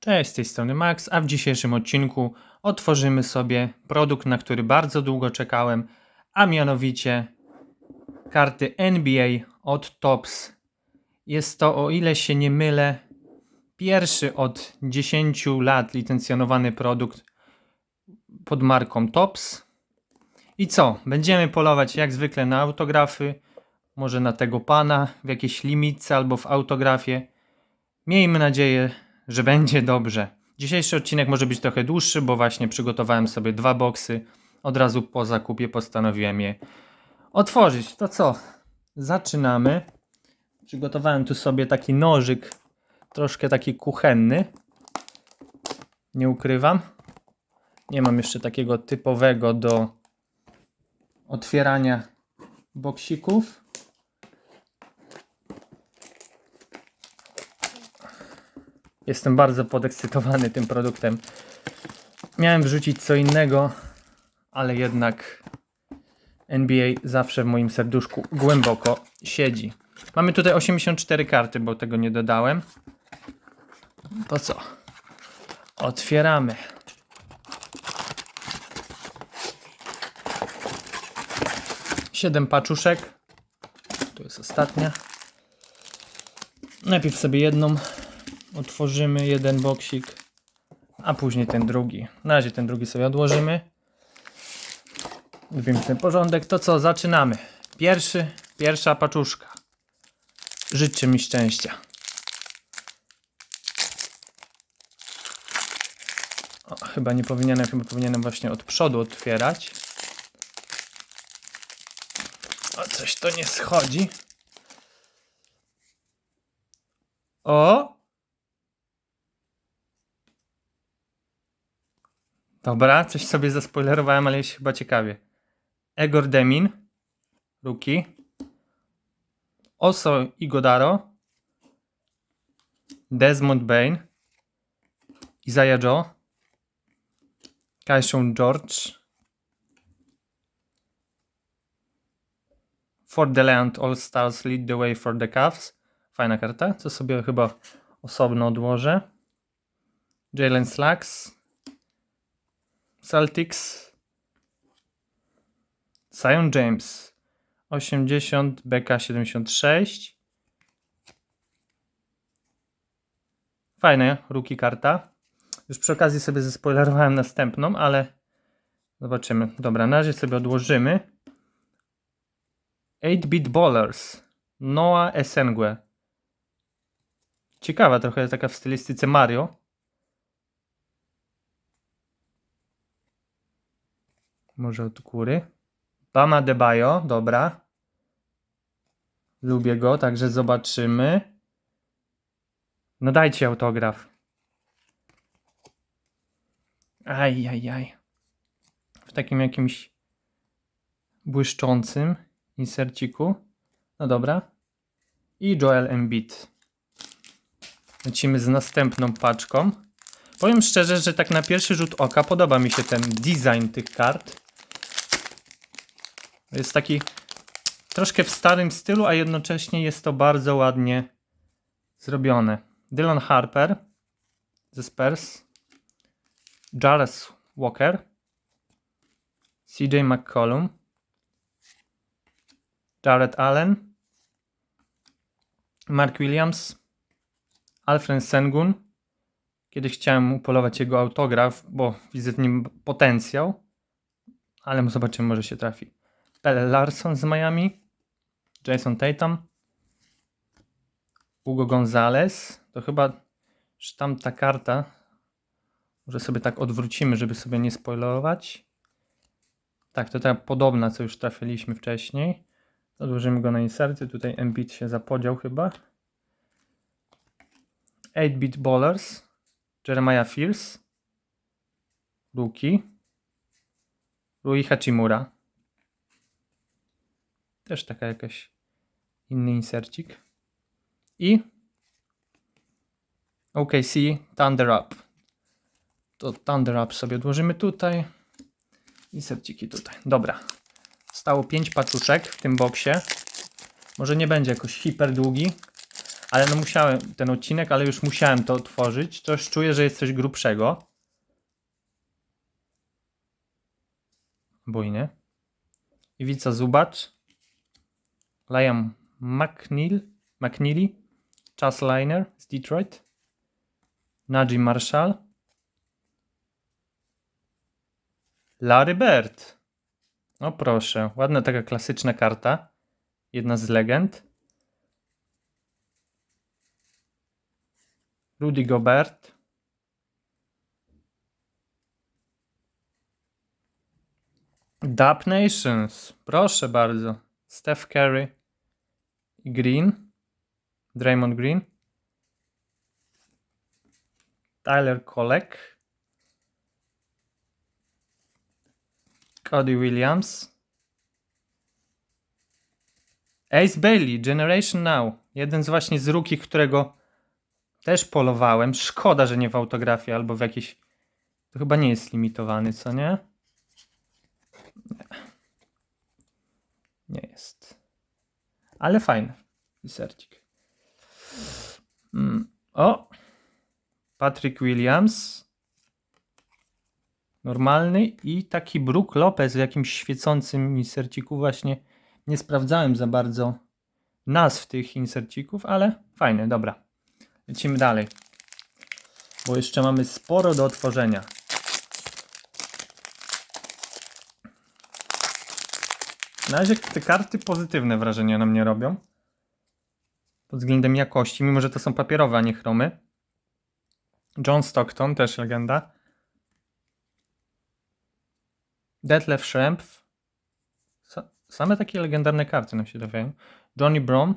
Cześć, z tej strony Max, a w dzisiejszym odcinku otworzymy sobie produkt, na który bardzo długo czekałem, a mianowicie karty NBA od Tops. Jest to, o ile się nie mylę, pierwszy od 10 lat licencjonowany produkt pod marką Tops. I co? Będziemy polować jak zwykle na autografy, może na tego pana w jakiejś limitce albo w autografie. Miejmy nadzieję, że będzie dobrze. Dzisiejszy odcinek może być trochę dłuższy, bo właśnie przygotowałem sobie dwa boksy. Od razu po zakupie postanowiłem je otworzyć. To co? Zaczynamy. Przygotowałem tu sobie taki nożyk, troszkę taki kuchenny. Nie ukrywam. Nie mam jeszcze takiego typowego do otwierania boksików. Jestem bardzo podekscytowany tym produktem. Miałem wrzucić co innego, ale jednak NBA zawsze w moim serduszku głęboko siedzi. Mamy tutaj 84 karty, bo tego nie dodałem. To co? Otwieramy. Siedem paczuszek. Tu jest ostatnia. Najpierw sobie jedną otworzymy jeden boksik, a później ten drugi. Na razie ten drugi sobie odłożymy. Zrobimy ten porządek. To co, zaczynamy. Pierwszy, pierwsza paczuszka. Życzę mi szczęścia. O, chyba nie powinienem, chyba powinienem właśnie od przodu otwierać. O, coś to nie schodzi. O! Dobra, coś sobie zaspoilerowałem, ale jest chyba ciekawie. Egor Demin, Ruki, Oso Igodaro, Desmond Bain, Isaiah Joe, Kaishon George, For the Land All Stars Lead the Way for the Cavs. Fajna karta, co sobie chyba osobno odłożę. Jalen Slacks, Celtics. Zion James 80, BK 76. Fajne, ruki karta. Już przy okazji sobie zespoilerowałem następną, ale zobaczymy. Dobra, na razie sobie odłożymy. 8-bit Ballers. Noah Esengue. Ciekawa trochę, taka w stylistyce Mario. Może od góry. Bama Debajo, dobra. Lubię go, także zobaczymy. No dajcie autograf. Aj, aj, aj. W takim jakimś błyszczącym inserciku. No dobra. I Joel Embiid. Lecimy z następną paczką. Powiem szczerze, że tak na pierwszy rzut oka podoba mi się ten design tych kart. Jest taki troszkę w starym stylu, a jednocześnie jest to bardzo ładnie zrobione. Dylan Harper ze Spurs, Jarvis Walker, CJ McCollum, Jared Allen, Mark Williams, Alfred Sengun. Kiedyś chciałem upolować jego autograf, bo widzę w nim potencjał, ale zobaczymy, może się trafi. Pele Larson z Miami, Jason Tatum, Hugo Gonzalez. To chyba już tamta karta. Może sobie tak odwrócimy, żeby sobie nie spoilować. Tak, to ta podobna, co już trafiliśmy wcześniej. Odłożymy go na inserty. Tutaj Embiid się zapodział chyba. 8-bit Ballers. Jeremiah Fierce. Luki. Rui Hachimura. Też taka jakaś inny insercik. I OKC Thunder Up. To Thunder Up sobie odłożymy tutaj. Inserciki tutaj. Dobra. Stało 5 paczuszek w tym boksie. Może nie będzie jakoś hiper długi, Ale no musiałem, ten odcinek, ale już musiałem to otworzyć. Już czuję, że jest coś grubszego. Bujnie. Iwica Zubacz. Liam McNeil, McNeely. Chas Liner z Detroit. Najee Marshall. Larry Bird. No proszę, ładna taka klasyczna karta. Jedna z legend. Rudy Gobert. Dub Nations. Proszę bardzo. Steph Curry Green. Draymond Green. Tyler Kolek. Cody Williams. Ace Bailey, Generation Now. Jeden z właśnie z rookie, którego też polowałem. Szkoda, że nie w autografii albo w jakiś. To chyba nie jest limitowany, co nie? Nie. Nie jest. Ale fajny. Sercik. Mm. O! Patrick Williams. Normalny i taki Brook Lopez w jakimś świecącym inserciku właśnie. Nie sprawdzałem za bardzo nazw tych insercików, ale fajne, dobra. Lecimy dalej. Bo jeszcze mamy sporo do otworzenia. Na razie te karty pozytywne wrażenie na mnie robią. Pod względem jakości, mimo że to są papierowe, a nie chromy. John Stockton, też legenda. Detlef Schrempf. Sa- Same takie legendarne karty nam się trafiają. Johnny Brom.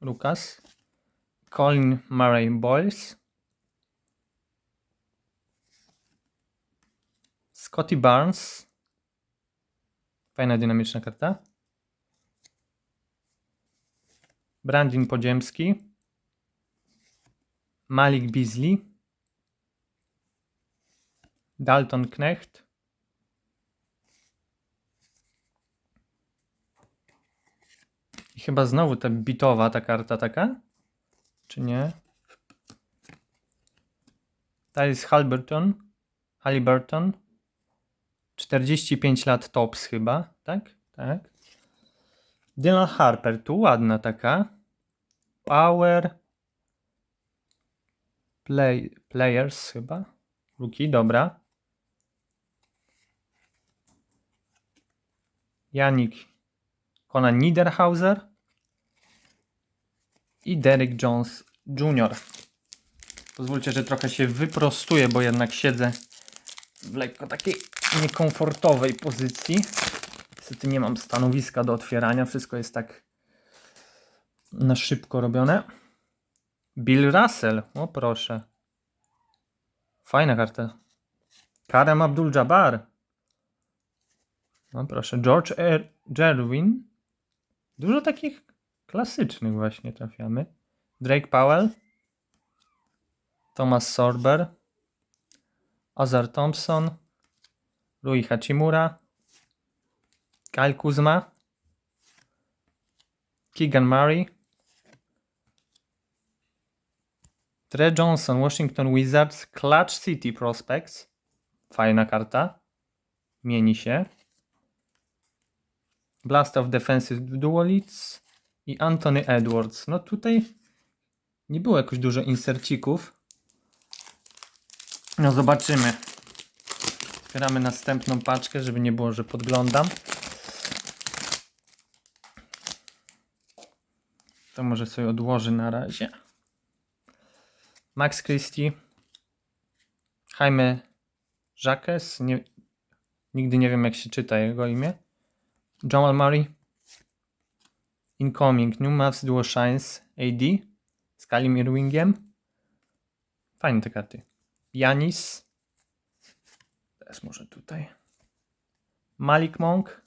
Lucas. Colin Murray Boyles. Scotty Barnes. Fajna dynamiczna karta. Brandin Podziemski. Malik Beasley. Dalton Knecht. I chyba znowu ta bitowa ta karta taka? Czy nie? Tyrese Halliburton. Halliburton. 45 lat tops chyba, tak? Tak. Dylan Harper, tu ładna taka. Power. Play, players chyba. Rookie, dobra. Janik Conan Niederhauser i Derek Jones Jr. Pozwólcie, że trochę się wyprostuję, bo jednak siedzę w lekko takiej niekomfortowej pozycji. Niestety nie mam stanowiska do otwierania, wszystko jest tak na szybko robione. Bill Russell, o proszę. Fajna karta. Karem Abdul-Jabbar. No proszę, George er Jerwin. Dużo takich klasycznych właśnie trafiamy. Drake Powell. Thomas Sorber. Ozar Thompson. Rui Hachimura. Kyle Kuzma. Keegan Murray. Tre Johnson, Washington Wizards, Clutch City Prospects. Fajna karta. Mieni się. Blast of Defensive Duelists i Anthony Edwards. No tutaj nie było jakoś dużo insercików. No zobaczymy. Otwieramy następną paczkę, żeby nie było, że podglądam. To może sobie odłożę na razie. Max Christie. Jaime Jacques. Nie, nigdy nie wiem, jak się czyta jego imię. Jamal Murray. Incoming. New Mavs Duo Shines AD. Z Kalim Irwingiem. Fajne te karty. Janis. Też może tutaj. Malik Monk.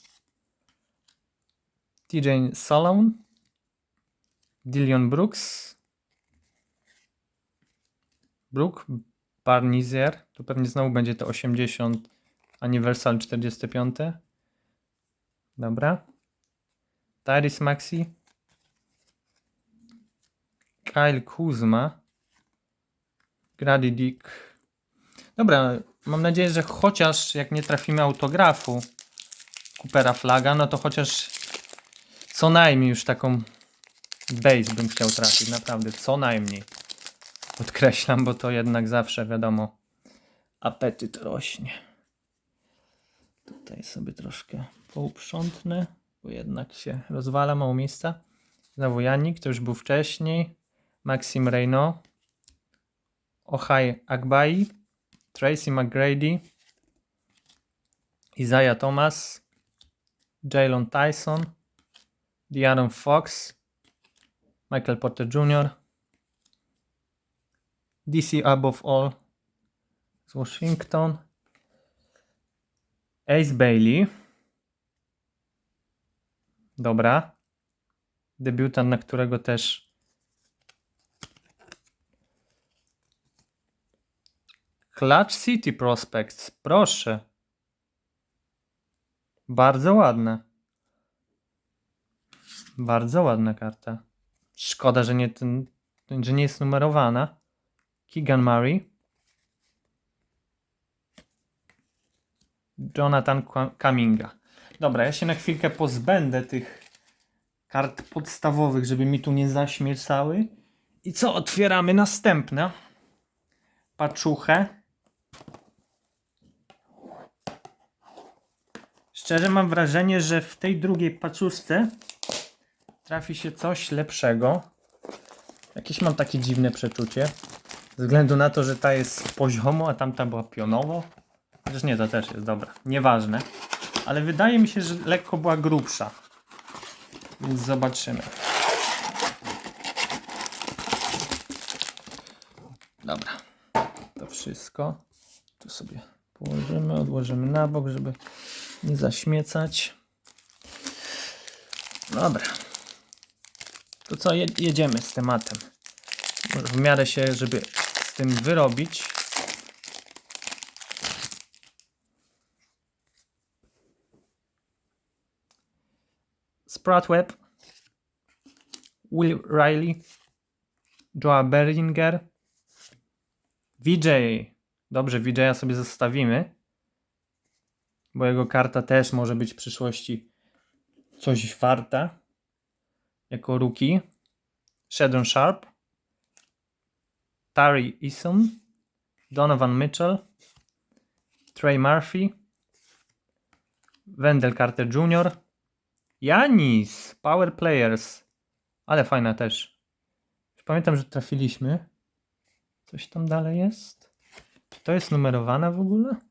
TJ Solomon. Dillion Brooks. Brook Barnizer. Tu pewnie znowu będzie to 80 Anniversal 45. Dobra. Tyrese Maxi. Kyle Kuzma. Grady Dick. Dobra, mam nadzieję, że chociaż jak nie trafimy autografu Coopera Flaga, no to chociaż co najmniej już taką base bym chciał trafić. Naprawdę, co najmniej. Podkreślam, bo to jednak zawsze wiadomo apetyt rośnie. Tutaj sobie troszkę pouprzątnę, bo jednak się rozwala mało miejsca. Znowu Janik, to już był wcześniej. Maxim Reyno. Ohai Agbai. Tracy McGrady. Isaiah Thomas. Jalen Tyson. De'Aaron Fox. Michael Porter Jr. DC Above All z Washington. Ace Bailey. Dobra. Debiutant, na którego też Clutch City Prospects. Proszę. Bardzo ładne. Bardzo ładna karta. Szkoda, że nie, ten, że nie jest numerowana. Keegan Murray. Jonathan Kaminga. Dobra, ja się na chwilkę pozbędę tych kart podstawowych, żeby mi tu nie zaśmiecały. I co? Otwieramy następne. Paczuchę. Szczerze mam wrażenie, że w tej drugiej paczuszce trafi się coś lepszego. Jakieś mam takie dziwne przeczucie. Ze względu na to, że ta jest poziomo, a tamta była pionowo. Chociaż nie, to też jest dobra. Nieważne. Ale wydaje mi się, że lekko była grubsza. Więc zobaczymy. Dobra. To wszystko. Tu sobie położymy, odłożymy na bok, żeby nie zaśmiecać. Dobra. To co, je- jedziemy z tematem. W miarę się, żeby z tym wyrobić. Spratweb, Will Riley, Joa Berlinger, VJ. Dobrze, VJ'a sobie zostawimy, bo jego karta też może być w przyszłości coś warta jako rookie. Shadon Sharp, Tari Eason, Donovan Mitchell, Trey Murphy, Wendell Carter Jr., Janis, Power Players, ale fajna też. Pamiętam, że trafiliśmy. Coś tam dalej jest? Czy to jest numerowane w ogóle?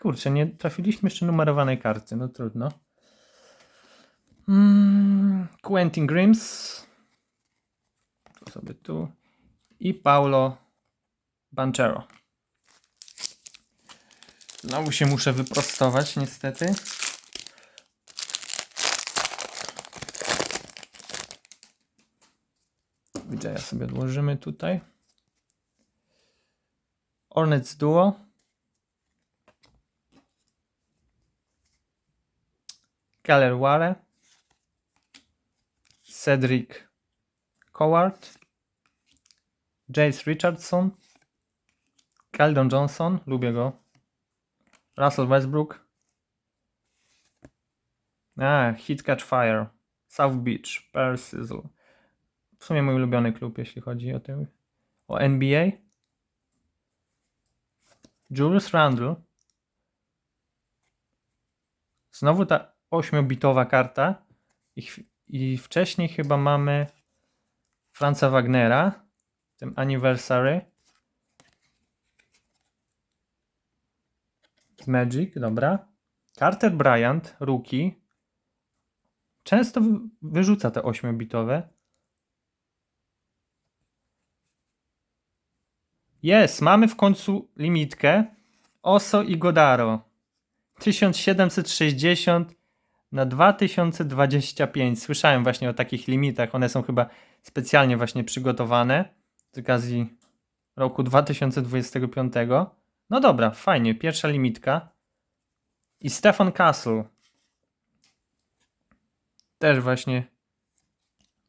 Kurczę, nie trafiliśmy jeszcze numerowanej karty, no trudno. Mm, Quentin Grims. To sobie tu. I Paulo Banchero. Znowu się muszę wyprostować, niestety. Widzę, sobie odłożymy tutaj. Hornets Duo. Keller Ware. Cedric Coward. Jace Richardson. Keldon Johnson. Lubię go. Russell Westbrook. A, Hit Catch Fire. South Beach. Pearl Sizzle. W sumie mój ulubiony klub, jeśli chodzi o, ten, o NBA. Julius Randle. Znowu ta 8-bitowa karta. I, I wcześniej chyba mamy Franza Wagnera. W tym Anniversary. Magic, dobra. Carter Bryant, rookie. Często wy- wyrzuca te 8-bitowe. Jest, mamy w końcu limitkę. Oso i Godaro. 1760 na 2025. Słyszałem właśnie o takich limitach. One są chyba specjalnie właśnie przygotowane z okazji roku 2025. No dobra, fajnie. Pierwsza limitka. I Stefan Castle. Też właśnie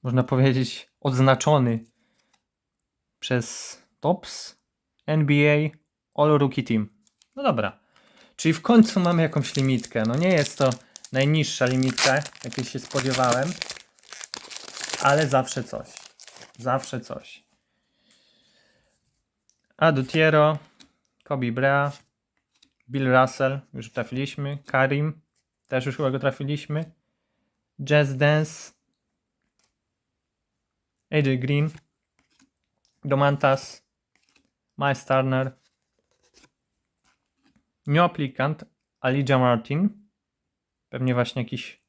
można powiedzieć, odznaczony przez Tops NBA All Rookie Team. No dobra. Czyli w końcu mamy jakąś limitkę. No nie jest to najniższa limitka, jakiej się spodziewałem, ale zawsze coś. Zawsze coś. Adutiero, Kobe Brea, Bill Russell, już trafiliśmy, Karim, też już chyba go trafiliśmy, Jazz Dance, AJ Green, Domantas, Miles Turner, New aplikant, Alija Martin, pewnie właśnie jakiś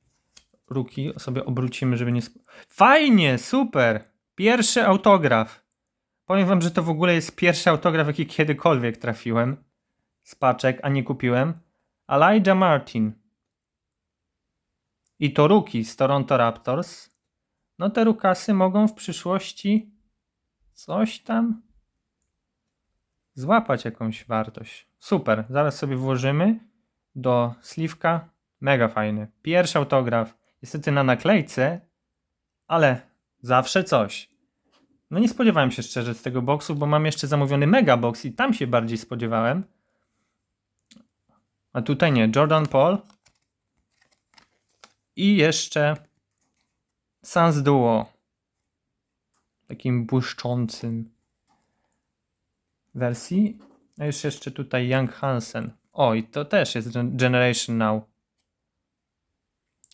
ruki sobie obrócimy, żeby nie... Fajnie, super! Pierwszy autograf. Powiem wam, że to w ogóle jest pierwszy autograf, jaki kiedykolwiek trafiłem z paczek, a nie kupiłem. Elijah Martin. I to ruki z Toronto Raptors. No te rukasy mogą w przyszłości coś tam złapać jakąś wartość. Super, zaraz sobie włożymy do sliwka. Mega fajny. Pierwszy autograf. Niestety na naklejce, ale zawsze coś. No nie spodziewałem się szczerze z tego boksu, bo mam jeszcze zamówiony mega box i tam się bardziej spodziewałem. A tutaj nie. Jordan Paul. I jeszcze Sans Duo. Takim błyszczącym wersji. A już jeszcze tutaj Young Hansen. O, i to też jest Gen- Generation Now.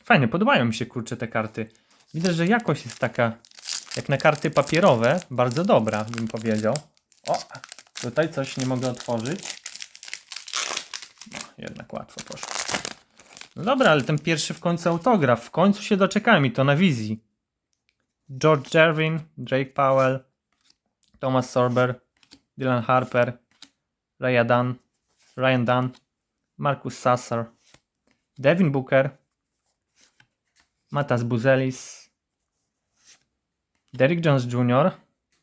Fajnie, podobają mi się kurczę te karty. Widać, że jakość jest taka, jak na karty papierowe, bardzo dobra, bym powiedział. O, tutaj coś nie mogę otworzyć. No, jednak łatwo poszło. No dobra, ale ten pierwszy w końcu autograf. W końcu się doczekałem i to na wizji. George Gervin, Drake Powell, Thomas Sorber, Dylan Harper, Ryan Dunn, Ryan Dunn, Marcus Sasser, Devin Booker, Matas Buzelis, Derrick Jones Jr.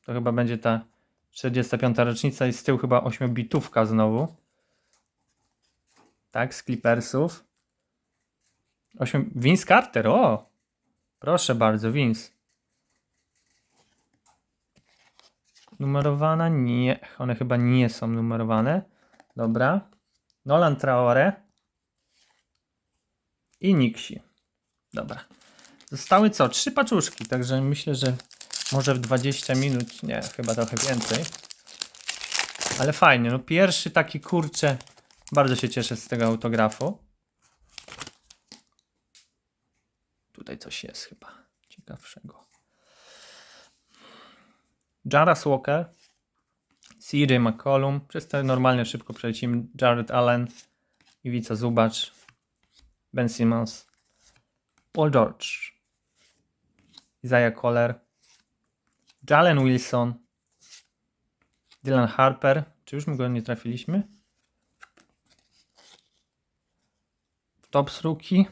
To chyba będzie ta 45. rocznica i z tyłu chyba 8-bitówka znowu. Tak, z Clippersów. 8... Vince Carter, o! Proszę bardzo, Vince. Numerowana? Nie, one chyba nie są numerowane. Dobra. Nolan Traore i Nixi. Dobra. Zostały co? Trzy paczuszki, także myślę, że może w 20 minut, nie, chyba trochę więcej. Ale fajnie, no pierwszy taki kurczę, bardzo się cieszę z tego autografu. Tutaj coś jest chyba ciekawszego. Jaras Walker, CJ McCollum, przez te normalnie szybko przelecimy. Jared Allen, Iwica Zubacz, Ben Simmons, Paul George, Isaiah Coller, Jalen Wilson, Dylan Harper. Czy już my go nie trafiliśmy? Tops Rookie.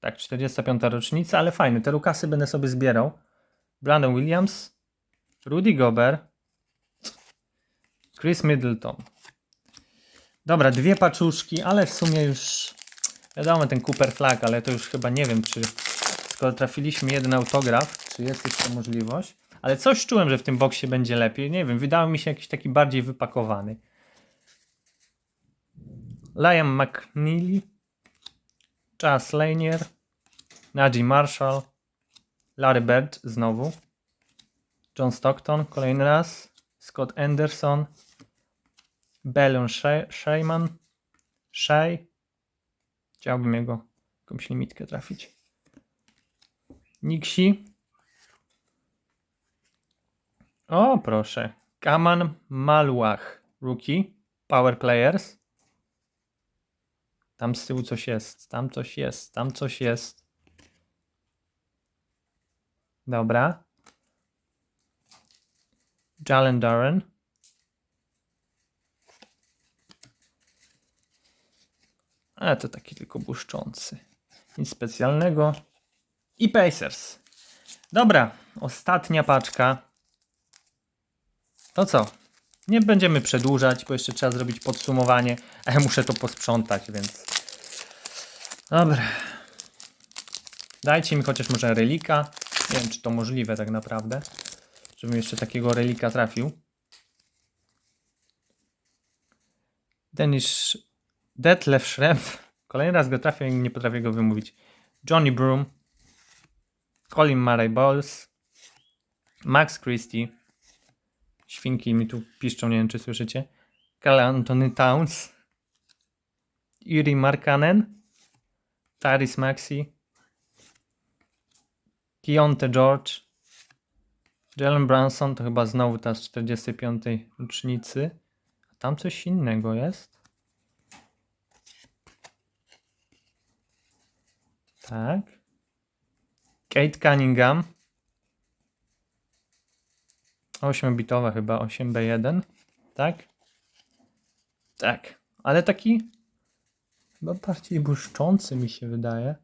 Tak, 45. rocznica, ale fajny. Te Lukasy będę sobie zbierał. Brandon Williams, Rudy Gobert, Chris Middleton. Dobra, dwie paczuszki, ale w sumie już wiadomo ten Cooper Flag, ale to już chyba nie wiem, czy skoro trafiliśmy jeden autograf, czy jest jeszcze możliwość. Ale coś czułem, że w tym boksie będzie lepiej. Nie wiem, wydawał mi się jakiś taki bardziej wypakowany. Liam McNeely, Charles Lanier, Najee Marshall, Larry Bird znowu, John Stockton kolejny raz, Scott Anderson, Bellon Shayman, Shay. Chciałbym jego jakąś limitkę trafić. Nixi. O, proszę. Kaman Malwach, rookie, Power Players. Tam z tyłu coś jest, tam coś jest, tam coś jest. Dobra. Jalen Darren. Ale to taki tylko błyszczący. Nic specjalnego. I Pacers. Dobra, ostatnia paczka. To co? Nie będziemy przedłużać, bo jeszcze trzeba zrobić podsumowanie, a ja muszę to posprzątać, więc. Dobra. Dajcie mi chociaż może relika. Nie wiem, czy to możliwe tak naprawdę, żebym jeszcze takiego relika trafił. Danish Detlef Schrempf. Kolejny raz go trafię i nie potrafię go wymówić. Johnny Broom. Colin Murray Bowles. Max Christie. Świnki mi tu piszczą, nie wiem czy słyszycie. Carl Anthony Towns. Yuri Markanen. Taris Maxi. Kionte George. Jalen Branson to chyba znowu ta z 45. rocznicy. A tam coś innego jest. Tak. Kate Cunningham. 8-bitowa chyba, 8B1. Tak? Tak. Ale taki chyba bardziej błyszczący mi się wydaje.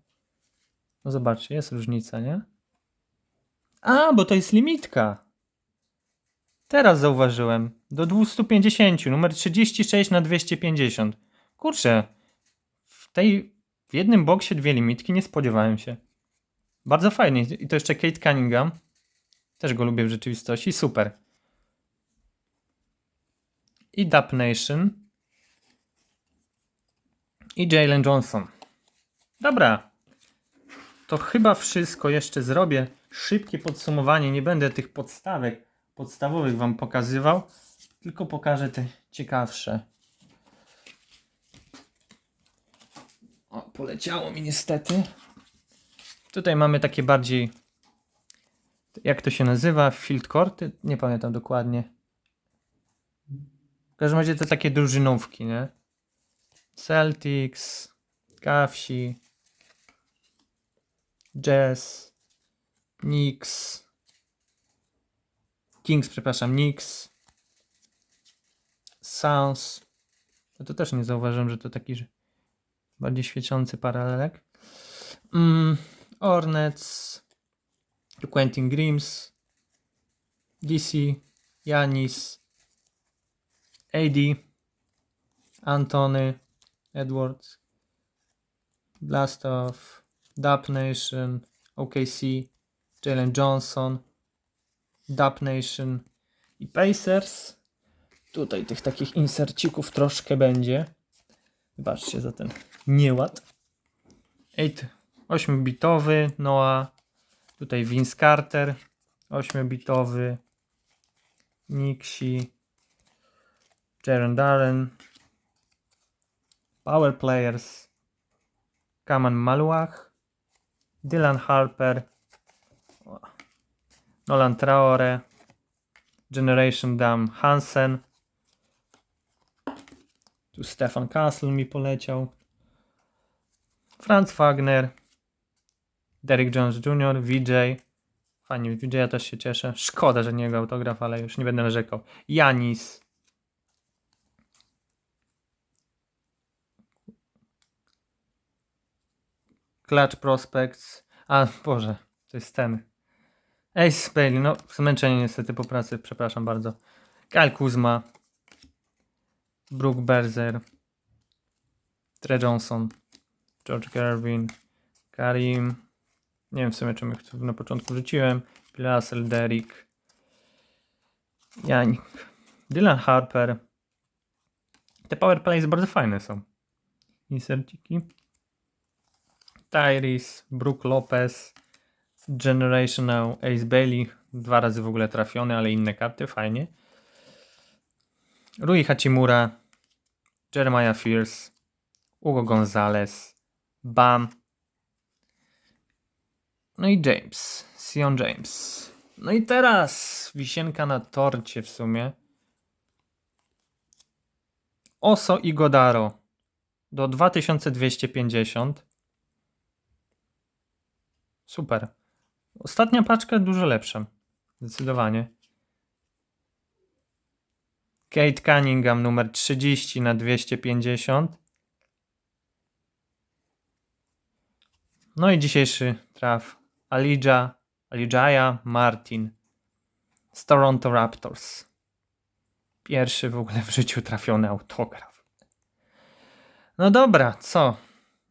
No zobaczcie, jest różnica, nie? A, bo to jest limitka. Teraz zauważyłem. Do 250, numer 36 na 250. Kurczę, w tej, w jednym boksie dwie limitki, nie spodziewałem się. Bardzo fajnie. I to jeszcze Kate Cunningham. Też go lubię w rzeczywistości. Super. I Dub Nation. I Jalen Johnson. Dobra. To chyba wszystko jeszcze zrobię. Szybkie podsumowanie. Nie będę tych podstawek podstawowych Wam pokazywał, tylko pokażę te ciekawsze. Poleciało mi niestety. Tutaj mamy takie bardziej, jak to się nazywa, field courty? Nie pamiętam dokładnie. W każdym razie to takie drużynówki, nie? Celtics, Cavsi, Jazz, Knicks, Kings, przepraszam, Knicks, Suns. No to też nie zauważyłem, że to taki bardziej świecący paralelek. Mm, Hornets, Quentin Grims, DC, Janis, AD, Antony, Edwards, Blastoff, Dub Nation, OKC, Jalen Johnson, Dub Nation i Pacers. Tutaj tych takich insercików troszkę będzie. Wybaczcie za ten nieład. 8-bitowy Noah. Tutaj Vince Carter. 8-bitowy Nixie. Jaron Darren. Power Players. Kaman Maluach. Dylan Harper. Nolan Traore. Generation Dam Hansen. Tu Stefan Castle mi poleciał. Franz Wagner. Derrick Jones Jr., VJ. Fajnie, VJ ja też się cieszę. Szkoda, że nie jego autograf, ale już nie będę narzekał. Janis. Clutch Prospects. A, Boże, to jest ten. Ace Bailey, no zmęczenie niestety po pracy, przepraszam bardzo. Kyle Kuzma. Brooke Berzer. Tre Johnson. George Gervin. Karim. Nie wiem w sumie czym ich na początku rzuciłem. Russell, Derrick. Janik. Dylan Harper. Te powerplays bardzo fajne są. Inserciki. Tyrese, Brook Lopez, Generational Ace Bailey. Dwa razy w ogóle trafiony, ale inne karty, fajnie. Rui Hachimura, Jeremiah Fierce, Hugo Gonzalez, Bam. No i James, Sion James. No i teraz wisienka na torcie w sumie. Oso i Godaro do 2250. Super. Ostatnia paczka dużo lepsza. Zdecydowanie. Kate Cunningham numer 30 na 250. No i dzisiejszy traf Alija, Alijaya Martin z Toronto Raptors. Pierwszy w ogóle w życiu trafiony autograf. No dobra, co?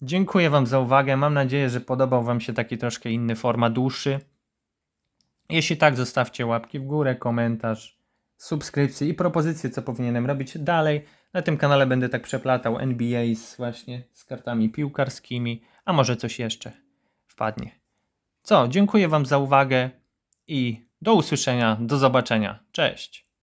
Dziękuję Wam za uwagę. Mam nadzieję, że podobał Wam się taki troszkę inny format dłuższy. Jeśli tak, zostawcie łapki w górę, komentarz, subskrypcję i propozycje, co powinienem robić dalej. Na tym kanale będę tak przeplatał NBA z właśnie z kartami piłkarskimi, a może coś jeszcze wpadnie. Co, dziękuję Wam za uwagę i do usłyszenia, do zobaczenia. Cześć!